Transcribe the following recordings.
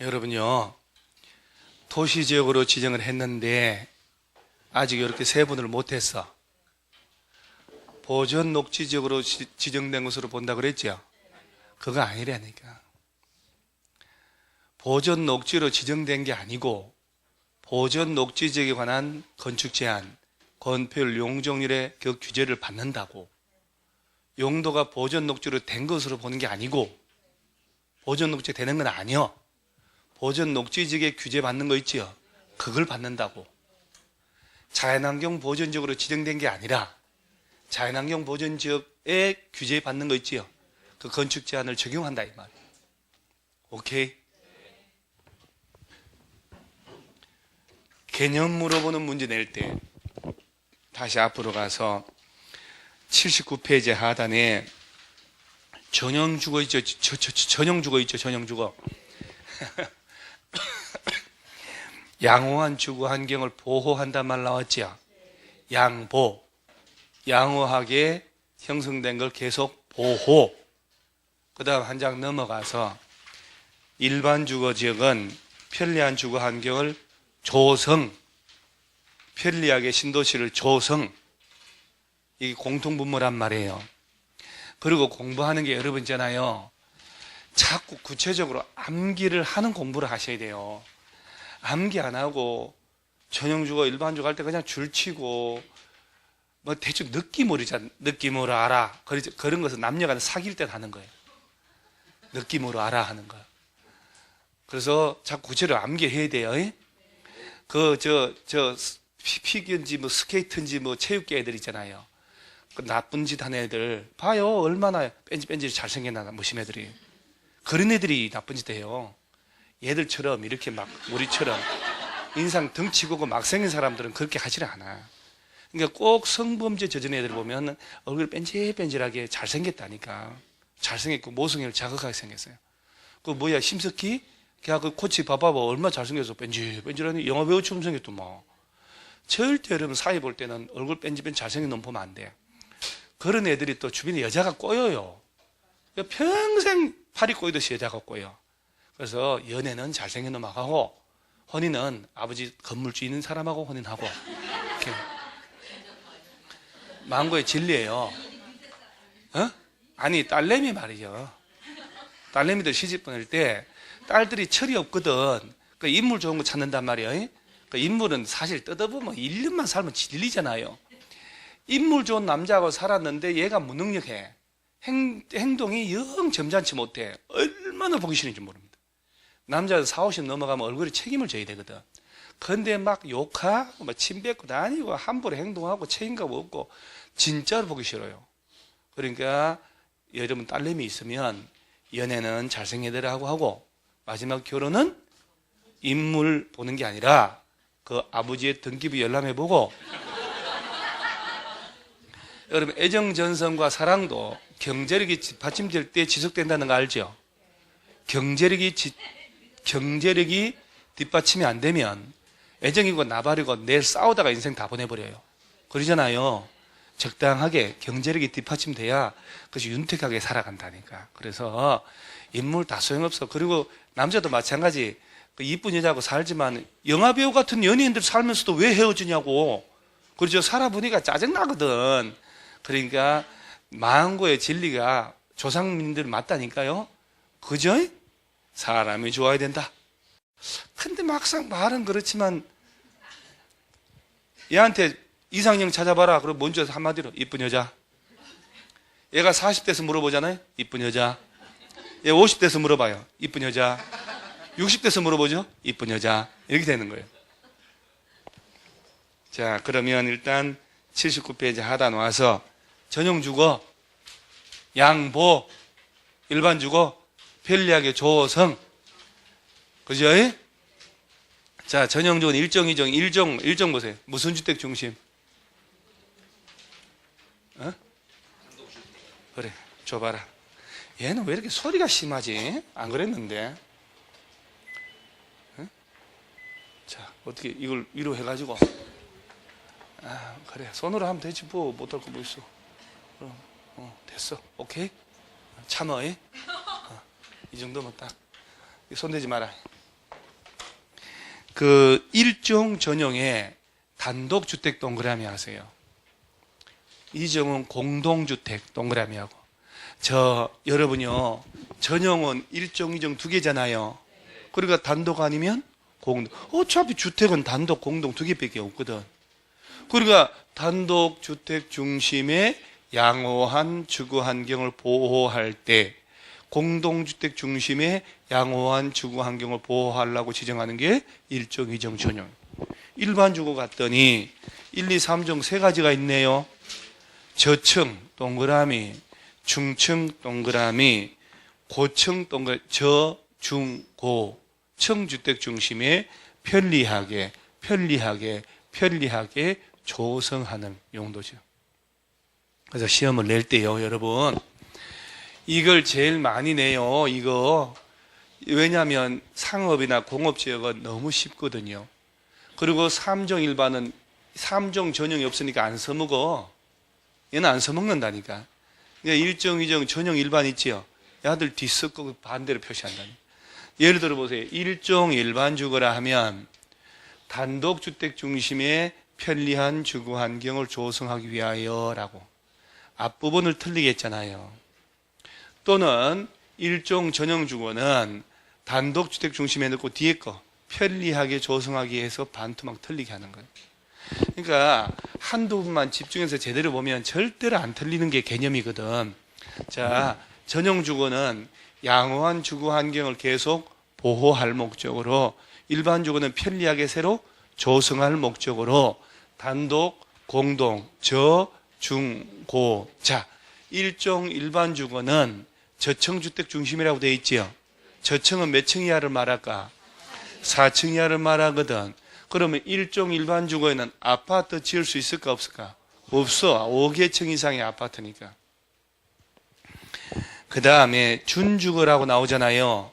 여러분요, 도시 지역으로 지정을 했는데, 아직 이렇게 세분을 못했어. 보전 녹지 지역으로 지- 지정된 것으로 본다 그랬죠? 그거 아니라니까. 보전 녹지로 지정된 게 아니고, 보전 녹지 지역에 관한 건축 제한, 건폐율, 용적률의 그 규제를 받는다고. 용도가 보전 녹지로 된 것으로 보는 게 아니고, 보전 녹지 되는 건 아니요. 보전 녹지 지역에 규제 받는 거 있지요? 그걸 받는다고. 자연환경 보전 지역으로 지정된 게 아니라 자연환경 보전 지역에 규제 받는 거 있지요? 그 건축 제한을 적용한다 이 말이에요. 오케이? 개념 물어보는 문제 낼 때 다시 앞으로 가서 79페이지 하단에 전형 주거 있죠? 저, 저, 저, 전형 주거 있죠? 전형 주거. 양호한 주거 환경을 보호한단 말 나왔지요? 양보. 양호하게 형성된 걸 계속 보호. 그 다음 한 장 넘어가서 일반 주거 지역은 편리한 주거 환경을 조성. 편리하게 신도시를 조성. 이게 공통분모란 말이에요. 그리고 공부하는 게 여러분 있잖아요. 자꾸 구체적으로 암기를 하는 공부를 하셔야 돼요. 암기 안 하고 전형주거 일반주거 할때 그냥 줄치고 뭐 대충 느낌으로잖아. 느낌으로 알아. 그런- 것은 남녀가 사귈 때 하는 거예요. 느낌으로 알아 하는 거. 그래서 자꾸 구체적으로 암기해야 돼요. 그 저 저 피기인지 뭐 스케이트인지 뭐 체육계 애들 있잖아요. 그 나쁜 짓 하는 애들 봐요 얼마나 뺀지뺀지 잘생겼나 무심 애들이 그런 애들이 나쁜 짓 해요 얘들처럼 이렇게 막 우리처럼 인상 덩치고 막 생긴 사람들은 그렇게 하지를 않아 그러니까 꼭 성범죄 저지른 애들 보면 얼굴 뺀질뺀질하게 잘생겼다니까 잘생겼고 모성애를 자극하게 생겼어요 그 뭐야 심석희 걔가 그 코치 봐봐봐 얼마나 잘생겨서 뺀질뺀질하니 영화 배우처럼 생겼더만 절대 여러분 사회 볼 때는 얼굴 뺀질뺀질 잘생긴 놈 보면 안 돼. 그런 애들이 또 주변에 여자가 꼬여요. 평생 팔이 꼬이듯이 여자가 꼬여. 그래서 연애는 잘생긴 놈하고 혼인은 아버지 건물주 있는 사람하고 혼인하고 이렇게 망고의 진리예요. 어? 아니 딸내미 말이죠. 딸내미들 시집 보낼 때 딸들이 철이 없거든. 그 인물 좋은 거 찾는단 말이에요. 그 인물은 사실 뜯어보면 1년만 살면 질리잖아요. 인물 좋은 남자하고 살았는데 얘가 무능력해. 행, 행동이 영 점잖지 못해. 얼마나 보기 싫은지 모릅니다. 남자도 4, 50 넘어가면 얼굴에 책임을 져야 되거든. 근데 막 욕하고, 막 침뱉고 다니고, 함부로 행동하고, 책임감 없고, 진짜로 보기 싫어요. 그러니까, 여러분 딸내미 있으면, 연애는 잘생긴 애들하고 하고, 마지막 결혼은 인물 보는 게 아니라, 그 아버지의 등기부 열람해 보고, 여러분 애정 전선과 사랑도 경제력이 지- 받침될 때 지속된다는 거 알죠? 경제력이 지- 경제력이 뒷받침이 안 되면 애정이고 나발이고 내일 싸우다가 인생 다 보내버려요. 그러잖아요. 적당하게 경제력이 뒷받침돼야 그것이 윤택하게 살아간다니까. 그래서 인물 다 소용없어. 그리고 남자도 마찬가지. 그 이쁜 여자하고 살지만 영화배우 같은 연예인들 살면서도 왜 헤어지냐고. 그렇죠. 살아보니까 짜증나거든. 그러니까 망고의 진리가 조상민들 맞다니까요. 그죠? 사람이 좋아야 된다. 근데 막상 말은 그렇지만 얘한테 이상형 찾아봐라. 그럼 먼저 한마디로 이쁜 여자. 얘가 40대에서 물어보잖아요. 이쁜 여자. 얘 50대에서 물어봐요. 이쁜 여자. 60대에서 물어보죠. 이쁜 여자. 이렇게 되는 거예요. 자, 그러면 일단 79페이지 하단 와서 전용 주거, 양보, 일반 주거, 편리하게 조성. 그죠? 자, 전용 주거는 일정, 이정, 일정, 일정 보세요. 무슨 주택 중심? 어? 그래, 줘봐라. 얘는 왜 이렇게 소리가 심하지? 안 그랬는데. 어? 자, 어떻게 이걸 위로 해가지고. 아, 그래. 손으로 하면 되지, 뭐. 못할 거 뭐 있어. 그럼, 어, 됐어. 오케이? 참어, 이? 어, 이 정도면 딱. 손대지 마라. 그 일종 전용의 단독 주택 동그라미 하세요. 이종은 공동주택 동그라미 하고. 저, 여러분요, 전용은 일종, 이종 두 개잖아요. 그러니까 단독 아니면 공동. 어차피 주택은 단독, 공동 두 개밖에 없거든. 그러니까 단독 주택 중심의 양호한 주거 환경을 보호할 때 공동주택 중심의 양호한 주거 환경을 보호하려고 지정하는 게 일종, 이종 전용. 일반 주거 갔더니 1, 2, 3종 세 가지가 있네요. 저층 동그라미, 중층 동그라미, 고층 동그라미, 저, 중, 고, 층 주택 중심의 편리하게, 편리하게, 편리하게 조성하는 용도죠. 그래서 시험을 낼 때요, 여러분. 이걸 제일 많이 내요, 이거. 왜냐하면 상업이나 공업지역은 너무 쉽거든요. 그리고 삼종 일반은 삼종 전형이 없으니까 안 써먹어. 얘는 안 써먹는다니까. 그러니까 일정, 이정, 전형 일반 있지요. 야들 뒤섞고 반대로 표시한다니. 예를 들어 보세요. 일종 일반 주거라 하면 단독주택 중심의 편리한 주거 환경을 조성하기 위하여라고 앞부분을 틀리게 했잖아요. 또는 일종 전용 주거는 단독주택 중심에 넣고 뒤에 거 편리하게 조성하기 위해서 반투막 틀리게 하는 거예요. 그러니까 한두 분만 집중해서 제대로 보면 절대로 안 틀리는 게 개념이거든. 자, 전용 주거는 양호한 주거 환경을 계속 보호할 목적으로 일반 주거는 편리하게 새로 조성할 목적으로 단독, 공동, 저, 중, 고. 자, 일종 일반 주거는 저층주택 중심이라고 되어 있지요. 저층은 몇 층 이하를 말할까? 4층 이하를 말하거든. 그러면 일종 일반 주거에는 아파트 지을 수 있을까 없을까? 없어. 5개 층 이상의 아파트니까. 그 다음에 준주거라고 나오잖아요.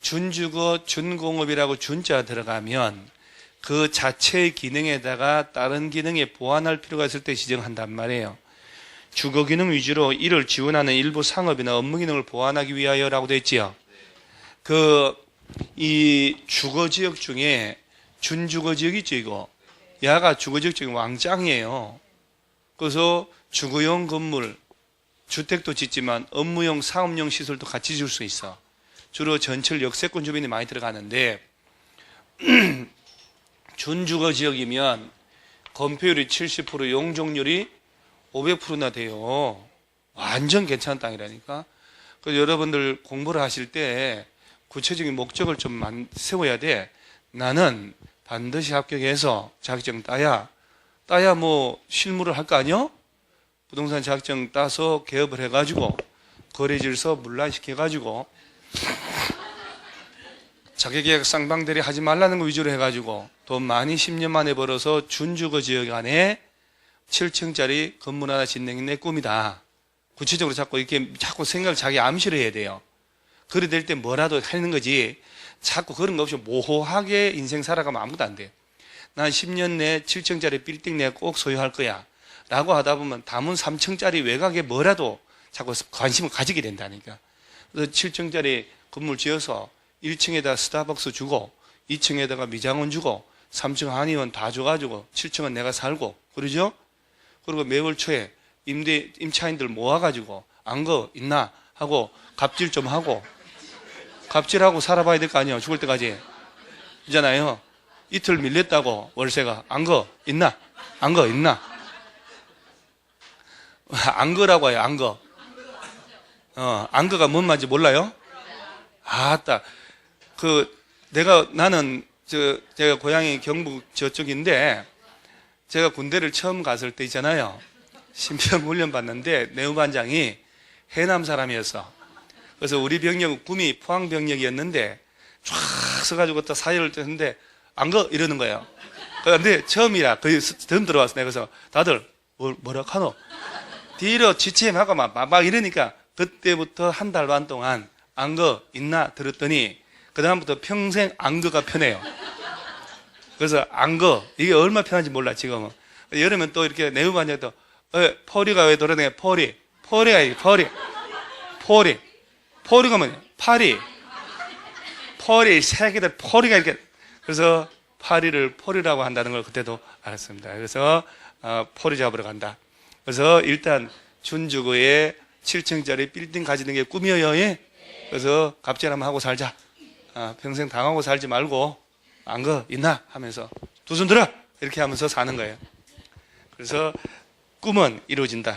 준주거, 준공업이라고 준자 들어가면 그 자체의 기능에다가 다른 기능에 보완할 필요가 있을 때 지정한단 말이에요. 주거 기능 위주로 이를 지원하는 일부 상업이나 업무 기능을 보완하기 위하여라고 되어 있지요. 그, 이 주거 지역 중에 준주거 지역 있죠, 이거. 야가 주거 지역 중에 왕짱이에요. 그래서 주거용 건물, 주택도 짓지만 업무용, 사업용 시설도 같이 줄수 있어. 주로 전철 역세권 주변이 많이 들어가는데, 준주거 지역이면 건폐율이 70%, 용적률이 500%나 돼요. 완전 괜찮은 땅이라니까. 그래서 여러분들 공부를 하실 때 구체적인 목적을 좀 만- 세워야 돼. 나는 반드시 합격해서 자격증 따야, 따야 뭐 실무를 할 거 아니요? 부동산 자격증 따서 개업을 해가지고 거래 질서 문란시켜가지고 자격계약 쌍방대리 하지 말라는 거 위주로 해가지고 돈 많이 10년 만에 벌어서 준주거 지역 안에 7층짜리 건물 하나 짓는 게 내 꿈이다. 구체적으로 자꾸 이렇게 자꾸 생각을 자기 암시를 해야 돼요. 그래 될 때 뭐라도 하는 거지. 자꾸 그런 거 없이 모호하게 인생 살아가면 아무것도 안 돼. 난 10년 내에 7층짜리 빌딩 내가 꼭 소유할 거야. 라고 하다 보면 담은 3층짜리 외곽에 뭐라도 자꾸 관심을 가지게 된다니까. 그래서 7층짜리 건물 지어서 1층에다 스타벅스 주고 2층에다가 미장원 주고 3층 한의원 다 줘가지고 7층은 내가 살고 그러죠? 그리고 매월 초에 임대 임차인들 모아가지고 안 거 있나 하고 갑질 좀 하고 갑질하고 살아봐야 될 거 아니에요 죽을 때까지. 있잖아요. 이틀 밀렸다고 월세가 안 거 있나? 안 거 있나? 안 거라고 해요 안거. 어, 안 거가 뭔 말인지 몰라요? 아따 그 내가 나는 저 제가 고향이 경북 저쪽인데 제가 군대를 처음 갔을 때 있잖아요. 신병 훈련 받는데 내후반장이 해남 사람이었어. 그래서 우리 병력 구미 포항 병력이었는데 쫙 서가지고 또 사열을 했는데 안 거 이러는 거예요. 그런데 처음이라 거의 처음 들어왔어. 내가 그래서 다들 뭐, 뭐라 하노? 뒤로 지침하고 막, 막, 막 이러니까 그때부터 한 달 반 동안 안거 있나 들었더니 그다음부터 평생 안거가 편해요. 그래서 안 거. 이게 얼마나 편한지 몰라, 지금은. 여름엔 또 이렇게 내부반장도, 에, 퍼리가 어, 왜 돌아다녀? 퍼리. 퍼리가, 이 퍼리. 퍼리. 퍼리가 뭐냐? 파리. 퍼리, 새끼들 퍼리가 이렇게. 그래서 파리를 포리라고 한다는 걸 그때도 알았습니다. 그래서 어, 포리 잡으러 간다. 그래서 일단 준주구에 7층짜리 빌딩 가지는 게 꿈이에요. 예? 그래서 갑질 한번 하고 살자. 아, 평생 당하고 살지 말고 안 거 있나 하면서 두 손 들어 이렇게 하면서 사는 거예요. 그래서 꿈은 이루어진다.